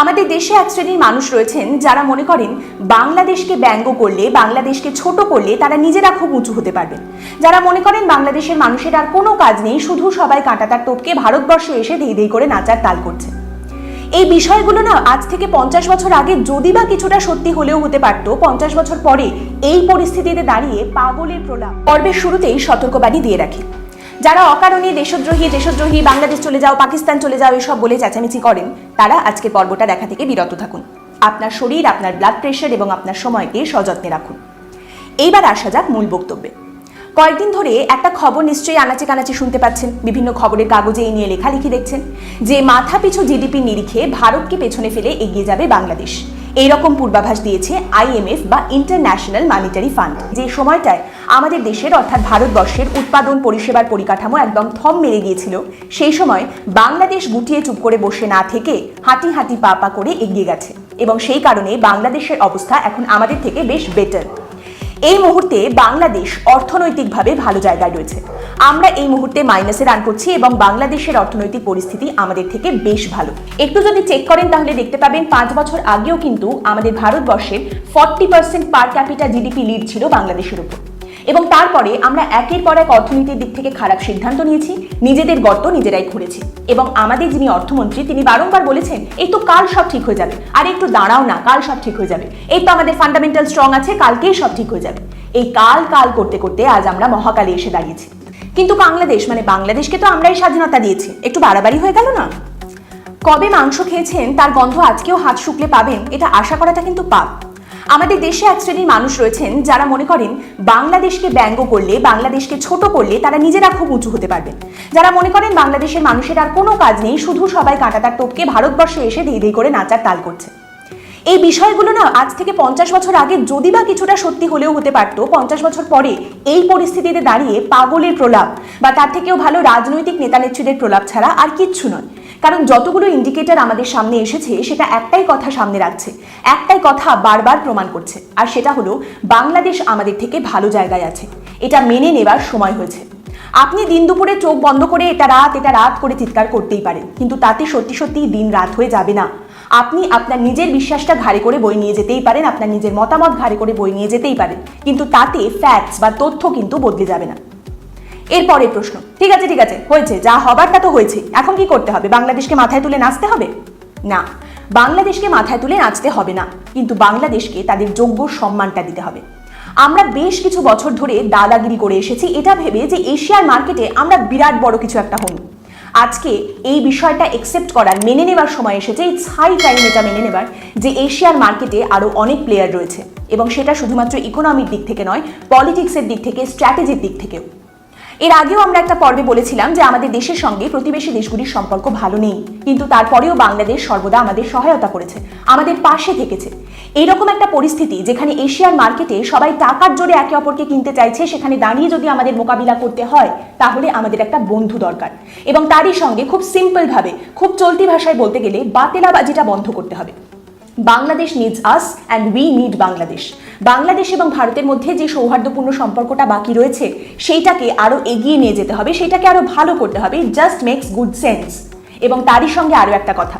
আমাদের দেশে এক শ্রেণির মানুষ রয়েছেন যারা মনে করেন বাংলাদেশকে ব্যঙ্গ করলে, বাংলাদেশকে ছোট করলে তারা নিজেরা খুব উঁচু হতে পারবেন। যারা মনে করেন বাংলাদেশের মানুষের আর কোনো কাজ নেই, শুধু সবাই কাঁটাতার টপকে ভারতবর্ষে এসে ধেই ধেই করে নাচার তাল করছে। এই বিষয়গুলো না আজ থেকে পঞ্চাশ বছর আগে যদি বা কিছুটা সত্যি হলেও হতে পারতো, পঞ্চাশ বছর পরে এই পরিস্থিতিতে দাঁড়িয়ে পাগলের প্রলাপ পর্বের শুরুতেই সতর্কবাণী দিয়ে রাখি। যারা অকারণে দেশদ্রোহী দেশদ্রোহী, বাংলাদেশ চলে যাও, পাকিস্তান চলে যাও, এসব বলে চেঁচামেচি করেন, তারা আজকে পর্বটা দেখা থেকে বিরত থাকুন। আপনার শরীর, আপনার ব্লাড প্রেশার এবং আপনার সময়কে সযত্নে রাখুন। এইবার আসা যাক মূল বক্তব্যে। কয়েকদিন ধরে একটা খবর নিশ্চয়ই আনাচে কানাচে শুনতে পাচ্ছেন। বিভিন্ন খবরের কাগজে এই নিয়ে লেখালেখি দেখছেন যে মাথা পিছু জিডিপি নিরিখে ভারতকে পেছনে ফেলে এগিয়ে যাবে বাংলাদেশ। এই রকম পূর্বাভাস দিয়েছে আইএমএফ বা ইন্টারন্যাশনাল মানিটারি ফান্ড। যে সময়টায় আমাদের দেশের অর্থাৎ ভারতবর্ষের উৎপাদন, পরিষেবার পরিকাঠামো একদম থম মেরে গিয়েছিল, সেই সময় বাংলাদেশ গুটিয়ে চুপ করে বসে না থেকে হাঁটি হাঁটি পা পা করে এগিয়ে গেছে। এবং সেই কারণে বাংলাদেশের অবস্থা এখন আমাদের থেকে বেশ বেটার এই মুহূর্তে বাংলাদেশ অর্থনৈতিকভাবে ভালো জায়গায় রয়েছে। আমরা এই মুহূর্তে মাইনাসে রান করছি এবং বাংলাদেশের অর্থনৈতিক পরিস্থিতি আমাদের থেকে বেশ ভালো। একটু যদি চেক করেন তাহলে দেখতে পাবেন পাঁচ বছর আগেও কিন্তু আমাদের ভারতবর্ষের forty percent per capita GDP lead ছিল বাংলাদেশের উপর। এবং তারপরে আমরা একের পর এক অর্থনীতির দিক থেকে খারাপ সিদ্ধান্ত নিয়েছি, নিজেদের গর্ত নিজেরাই খুঁড়েছি। এবং আমাদের যিনি অর্থমন্ত্রী, তিনি বারংবার বলেছেন, এই তো কাল সব ঠিক হয়ে যাবে। আর একটু দাঁড়াও না, কাল সব ঠিক হয়ে যাবে। এই তো আমাদের ফান্ডামেন্টাল স্ট্রং আছে, কালকেই সব ঠিক হয়ে যাবে। এই কাল কাল করতে করতে আজ আমরা মহাকালে এসে দাঁড়িয়েছি। কিন্তু বাংলাদেশ মানে বাংলাদেশকে তো আমরাই স্বাধীনতা দিয়েছি। একটু বাড়াবাড়ি হয়ে গেল না? কবে মাংস খেয়েছেন, তার গন্ধ আজকেও হাত শুকলে পাবেন, এটা আশা করাটা কিন্তু পাপ। আমাদের দেশে এক শ্রেণির মানুষ রয়েছেন যারা মনে করেন বাংলাদেশকে ব্যঙ্গ করলে, বাংলাদেশকে ছোট করলে তারা নিজেরা খুব উঁচু হতে পারবেন যারা মনে করেন বাংলাদেশের মানুষের আর কোনো কাজ নেই, শুধু সবাই কাঁটাতার টপকে ভারতবর্ষে এসে ধেই ধেই করে নাচার তাল করছে। এই বিষয়গুলো না আজ থেকে পঞ্চাশ বছর আগে যদি বা কিছুটা সত্যি হলেও হতে পারতো, পঞ্চাশ বছর পরে এই পরিস্থিতিতে দাঁড়িয়ে পাগলের প্রলাপ বা তার থেকেও ভালো রাজনৈতিক নেতা নেত্রীদের প্রলাপ ছাড়া আর কিচ্ছু নয়। কারণ যতগুলো ইন্ডিকেটর আমাদের সামনে এসেছে, সেটা একটাই কথা সামনে রাখছে। একটাই কথা বারবার প্রমাণ করছে। আর সেটা হলো, বাংলাদেশ আমাদের থেকে ভালো জায়গায় আছে। এটা মেনে নেবার সময় হয়েছে। আপনি দিন দুপুরে চোখ বন্ধ করে এটা রাত এটা রাত করে চিৎকার করতেই পারেন। কিন্তু তাতে সত্যি সত্যি দিন রাত হয়ে যাবে না। আপনি আপনার নিজের বিশ্বাসটা ঘাড়ে করে বই নিয়ে যেতেই পারেন, আপনার নিজের মতামত ঘাড়ে করে বই নিয়ে যেতেই পারেন। কিন্তু তাতে ফ্যাক্টস বা তথ্য কিন্তু বদলে যাবে না। এরপরের প্রশ্ন। ঠিক আছে ঠিক আছে, হয়েছে, যা হবার তা তো হয়েছে এখন কি করতে হবে? বাংলাদেশকে মাথায় তুলে নাচতে হবে? না, বাংলাদেশকে মাথায় তুলে নাচতে হবে না। কিন্তু বাংলাদেশকে তাদের যোগ্য সম্মানটা দিতে হবে। আমরা বেশ কিছু বছর ধরে দাদাগিরি করে এসেছি। এটা ভেবে যে এশিয়ার মার্কেটে আমরা বিরাট বড় কিছু একটা হই আজকে এই বিষয়টা একসেপ্ট করার, মেনে নেবার সময় এসেছে। এই হাই টাইম এটা মেনে নেবার যে এশিয়ার মার্কেটে আরও অনেক প্লেয়ার রয়েছে। এবং সেটা শুধুমাত্র ইকোনমিক দিক থেকে নয় পলিটিক্সের দিক থেকে স্ট্র্যাটেজির দিক থেকেও। এর আগেও আমরা একটা পর্বে বলেছিলাম যে আমাদের দেশের সঙ্গে প্রতিবেশী দেশগুলির সম্পর্ক ভালো নেই। কিন্তু তারপরেও বাংলাদেশ সর্বদা আমাদের সহায়তা করেছে, আমাদের পাশে থেকেছে। এইরকম একটা পরিস্থিতি যেখানে এশিয়ার মার্কেটে সবাই টাকার জোরে একে অপরকে কিনতে চাইছে, সেখানে দাঁড়িয়ে যদি আমাদের মোকাবিলা করতে হয়, তাহলে আমাদের একটা বন্ধু দরকার। এবং তারই সঙ্গে খুব সিম্পলভাবে খুব চলতি ভাষায় বলতে গেলে বাতেলাবাজিটা বন্ধ করতে হবে। Bangladesh needs us and we need Bangladesh Bangladesh এবং ভারতের মধ্যে যে সৌহার্দ্যপূর্ণ সম্পর্কটা বাকি রয়েছে, সেইটাকে আরও এগিয়ে নিয়ে যেতে হবে, সেটাকে আরও ভালো করতে হবে জাস্ট মেক্স গুড সেন্স এবং তারই সঙ্গে আরও একটা কথা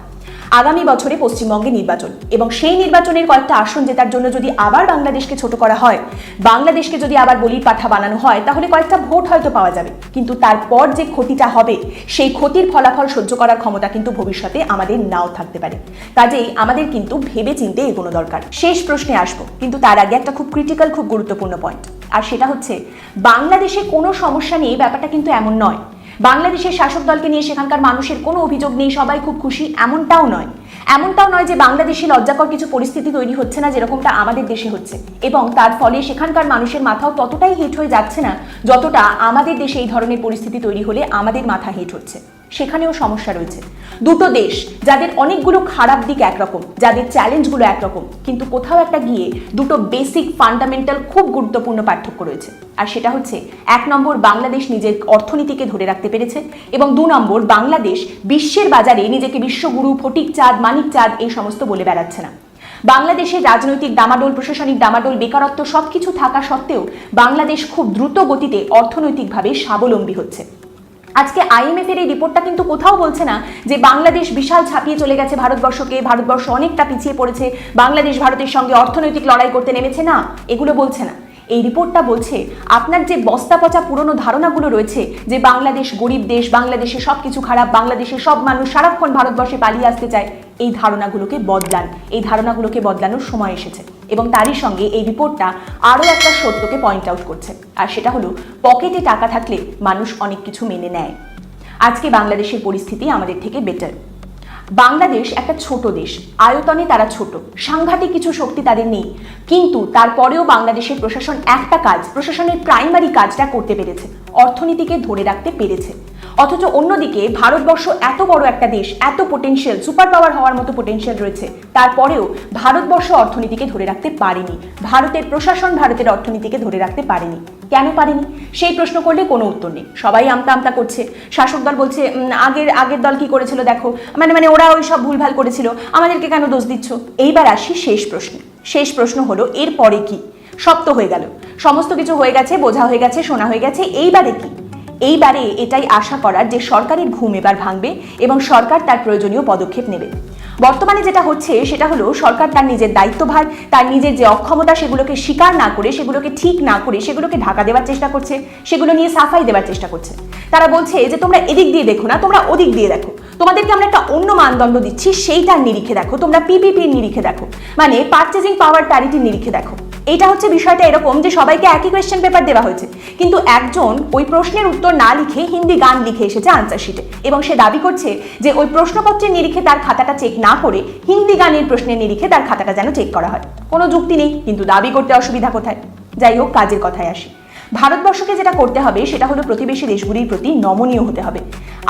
আগামী বছরে পশ্চিমবঙ্গে নির্বাচন। এবং সেই নির্বাচনের কয়েকটা আসন জেতার জন্য যদি আবার বাংলাদেশকে ছোট করা হয়, বাংলাদেশকে যদি আবার বলির পাঠা বানানো হয়, তাহলে কয়েকটা ভোট হয়তো পাওয়া যাবে। কিন্তু তারপর যে ক্ষতিটা হবে, সেই ক্ষতির ফলাফল সহ্য করার ক্ষমতা কিন্তু ভবিষ্যতে আমাদের নাও থাকতে পারে। কাজেই আমাদের কিন্তু ভেবে চিনতে এগোনো দরকার। শেষ প্রশ্নে আসব, কিন্তু তার আগে একটা খুব ক্রিটিক্যাল খুব গুরুত্বপূর্ণ পয়েন্ট আর সেটা হচ্ছে, বাংলাদেশে কোনো সমস্যা নেই ব্যাপারটা কিন্তু এমন নয় বাংলাদেশের শাসক দলকে নিয়ে সেখানকার মানুষের কোনো অভিযোগ নেই, সবাই খুব খুশি, এমনটাও নয়। এমনটাও নয় যে বাংলাদেশে লজ্জাকর কিছু পরিস্থিতি তৈরি হচ্ছে না, যেরকমটা আমাদের দেশে হচ্ছে। এবং তার ফলে সেখানকার মানুষের মাথাও ততটাই হিট হয়ে যাচ্ছে না, যতটা আমাদের দেশে এই ধরনের পরিস্থিতি তৈরি হলে আমাদের মাথা হিট হচ্ছে। সেখানেও সমস্যা রয়েছে। দুটো দেশ, যাদের অনেকগুলো খারাপ দিক একরকম, যাদের চ্যালেঞ্জগুলো একরকম, কিন্তু কোথাও একটা গিয়ে দুটো বেসিক ফান্ডামেন্টাল খুব গুরুত্বপূর্ণ পার্থক্য রয়েছে। আর সেটা হচ্ছে, এক নম্বর বাংলাদেশ নিজের অর্থনীতিকে ধরে রাখতে পেরেছে এবং দু নম্বর বাংলাদেশ বিশ্বের বাজারে নিজেকে বিশ্বগুরু ফটিক চাঁদ মানিক চাঁদ এই সমস্ত বলে বেড়াচ্ছে না। বাংলাদেশের রাজনৈতিক ডামাডোল প্রশাসনিক ডামাডোল বেকারত্ব সবকিছু থাকা সত্ত্বেও বাংলাদেশ খুব দ্রুত গতিতে অর্থনৈতিকভাবে স্বাবলম্বী হচ্ছে। আজকে আইএমএফ এর এই রিপোর্টটা কিন্তু কোথাও বলছে না যে বাংলাদেশ বিশাল ছাপিয়ে চলে গেছে ভারতবর্ষকে, ভারতবর্ষ অনেকটা পিছিয়ে পড়েছে, বাংলাদেশ ভারতের সঙ্গে অর্থনৈতিক লড়াই করতে নেমেছে। না, এগুলো বলছে না। এই রিপোর্টটা বলছে, আপনার যে বস্তা পচা পুরনো ধারণাগুলো রয়েছে যে বাংলাদেশ গরিব দেশ, বাংলাদেশে সব কিছু খারাপ, বাংলাদেশের সব মানুষ সারাক্ষণ ভারতবর্ষে পালিয়ে আসতে চায়, এই ধারণাগুলোকে বদলান, এই ধারণাগুলোকে বদলানোর সময় এসেছে। এবং তারই সঙ্গে এই রিপোর্টটা আরও একটা সত্যকে পয়েন্ট আউট করছে। আর সেটা হলো, পকেটে টাকা থাকলে মানুষ অনেক কিছু মেনে নেয়। আজকে বাংলাদেশের পরিস্থিতি আমাদের থেকে বেটার বাংলাদেশ একটা ছোট দেশ। আয়তনে তারা ছোট। সাংঘাতিক কিছু শক্তি তাদের নেই। কিন্তু তারপরেও বাংলাদেশের প্রশাসন একটা কাজ, প্রশাসনের প্রাইমারি কাজটা করতে পেরেছে। অর্থনীতিকে ধরে রাখতে পেরেছে। অথচ অন্যদিকে ভারতবর্ষ এত বড় একটা দেশ, এত পোটেনশিয়াল সুপার পাওয়ার হওয়ার মতো পোটেনশিয়াল রয়েছে। তারপরেও ভারতবর্ষ অর্থনীতিকে ধরে রাখতে পারেনি। ভারতের প্রশাসন ভারতের অর্থনীতিকে ধরে রাখতে পারেনি। কেন পারেনি? সেই প্রশ্ন করলে কোনো উত্তর নেই। সবাই আমতা আমতা করছে। শাসক দল বলছে আগের আগের দল কি করেছিল দেখো? মানে মানে ওরা ওই সব ভুলভাল করেছিল। আমাদেরকে কেন দোষ দিচ্ছ? এইবার আসি শেষ প্রশ্ন। শেষ প্রশ্ন হলো এরপরে কি? সব তো হয়ে গেল। সমস্ত কিছু হয়ে গেছে, বোঝা হয়ে গেছে, শোনা হয়ে গেছে। এইবারে কি? এইবারে এটাই আশা করার যে সরকারের ঘুম এবার ভাঙবে এবং সরকার তার প্রয়োজনীয় পদক্ষেপ নেবে। বর্তমানে যেটা হচ্ছে, সেটা হলো সরকার তার নিজের দায়িত্বভার, তার নিজের যে অক্ষমতা, সেগুলোকে স্বীকার না করে, সেগুলোকে ঠিক না করে, সেগুলোকে ঢাকা দেওয়ার চেষ্টা করছে, সেগুলো নিয়ে সাফাই দেওয়ার চেষ্টা করছে। তারা বলছে যে, তোমরা এদিক দিয়ে দেখো না, তোমরা ওদিক দিয়ে দেখো। তোমাদেরকে আমরা একটা অন্য মানদণ্ড দিচ্ছি, সেইটার নিরিখে দেখো। তোমরা পিপিপির নিরিখে দেখো। মানে পারচেজিং পাওয়ার প্যারিটির নিরিখে দেখো। এইটা হচ্ছে বিষয়টা এরকম যে সবাইকে একই কোয়েশ্চেন পেপার দেওয়া হয়েছে। কিন্তু একজন ওই প্রশ্নের উত্তর না লিখে হিন্দি গান লিখে এসেছে আনসার শিটে এবং সে দাবি করছে যে ওই প্রশ্নপত্রের নিরিখে তার খাতাটা চেক না করে হিন্দি গানের প্রশ্নের নিরিখে তার খাতাটা যেন চেক করা হয়। কোনো যুক্তি নেই, কিন্তু দাবি করতে অসুবিধা কোথায়? যাই হোক, কাজের কথায় আসি। ভারতবর্ষকে যেটা করতে হবে, সেটা হলো প্রতিবেশী দেশগুলির প্রতি নমনীয় হতে হবে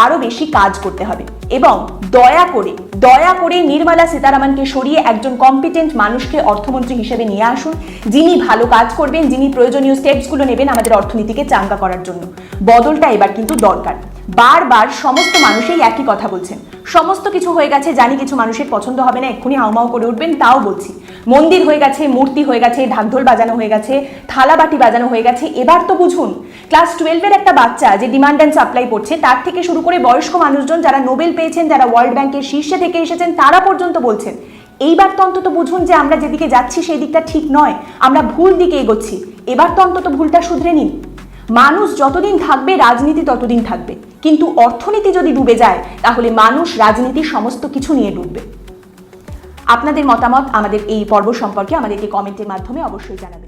আরও বেশি কাজ করতে হবে এবং দয়া করে দয়া করে নির্মলা সীতারামনকে সরিয়ে একজন কম্পিটেন্ট মানুষকে অর্থমন্ত্রী হিসেবে নিয়ে আসুন, যিনি ভালো কাজ করবেন, যিনি প্রয়োজনীয় স্টেপসগুলো নেবেন আমাদের অর্থনীতিকে চাঙ্গা করার জন্য। বদলটা এবার কিন্তু দরকার। বারবার সমস্ত মানুষই একই কথা বলছেন। সমস্ত কিছু হয়ে গেছে, জানি কিছু মানুষের পছন্দ হবে না, এক্ষুনি হাউমাউ করে উঠবেন, তাও বলছি। মন্দির হয়ে গেছে, মূর্তি হয়ে গেছে, ঢাকঢোল বাজানো হয়ে গেছে থালাবাটি বাজানো হয়ে গেছে, এবার তো বুঝুন, ক্লাস টুয়েলভের একটা বাচ্চা যে ডিমান্ড অ্যান্ড সাপ্লাই পড়ছে তার থেকে শুরু করে বয়স্ক মানুষজন যারা নোবেল পেয়েছেন, যারা ওয়ার্ল্ড ব্যাংকের শীর্ষে থেকে এসেছেন, তারা পর্যন্ত বলছেন, এইবার তো অন্তত বুঝুন যে আমরা যেদিকে যাচ্ছি, সেই দিকটা ঠিক নয়, আমরা ভুল দিকে এগোচ্ছি, এবার তো অন্তত ভুলটা শুধরে নিন। মানুষ যতদিন থাকবে, রাজনীতি ততদিন থাকবে। কিন্তু অর্থনীতি যদি ডুবে যায়, তাহলে মানুষ রাজনীতি সমস্ত কিছু নিয়ে ডুববে। আপনাদের মতামত আমাদের এই পর্ব সম্পর্কে আমাদেরকে কমেন্টের মাধ্যমে অবশ্যই জানাবেন।